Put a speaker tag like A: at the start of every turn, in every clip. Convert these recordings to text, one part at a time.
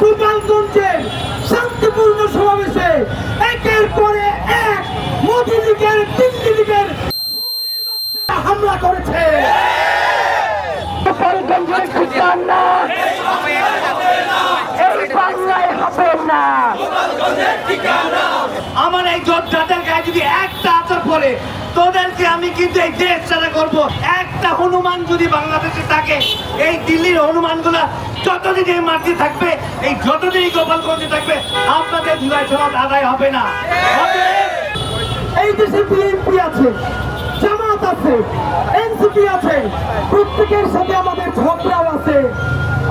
A: গোপালগঞ্জের শান্তিপূর্ণ সমাবেশে একের পরে এক মোদী লীগের দিল্লি লীগের হামলা করেছে।
B: আমার এই যোদ্ধাদের গায়ে যদি একটা আচর পড়ে তোদেরকে আমি কিন্তু এই দেশ ছাড়া করব। একটা হনুমান যদি বাংলাদেশে থাকে এই দিল্লির হনুমানগুলা যতদিন এই মাটি থাকবে এই যতদিন এই গোপালগঞ্জে থাকবে আপনাদের ধুলাই সমাজ আদায় হবে না।
A: এই দেশে বিএনপি আছে জামাত আছে এনসিপি আছে প্রত্যেকের সাথে আমাদের ঝগড়াও আছে।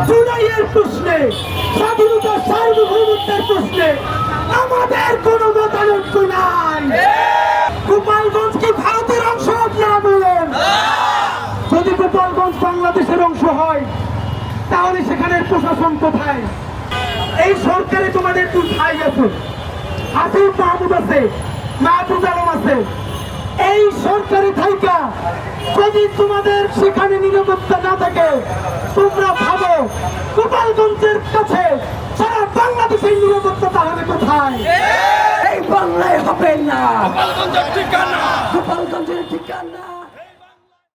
A: জুলাইয়ের প্রশ্নে স্বাধীনতা সার্বভৌমত্বের প্রশ্নে আমাদের কোনো মতানৈক্য নাই। গোপালগঞ্জ কি ভারতের অংশ না বলেন যদি গোপালগঞ্জ বাংলাদেশের অংশ হয় তাহলে সেখানের প্রশাসন কোথায়? এই সরকারে তোমাদের দুই ভাই আছে। আসিফ মাহমুদ আছে মাহবুব আলম আছে। এই সরকারি থাইকা যদি তোমাদের সেখানে নিরাপত্তা না থাকে তোমরা ভাবো গোপালগঞ্জের কাছে সারা বাংলাদেশের নিরাপত্তা তাহলে কোথায়? এই বাংলায় হবে না। গোপালগঞ্জের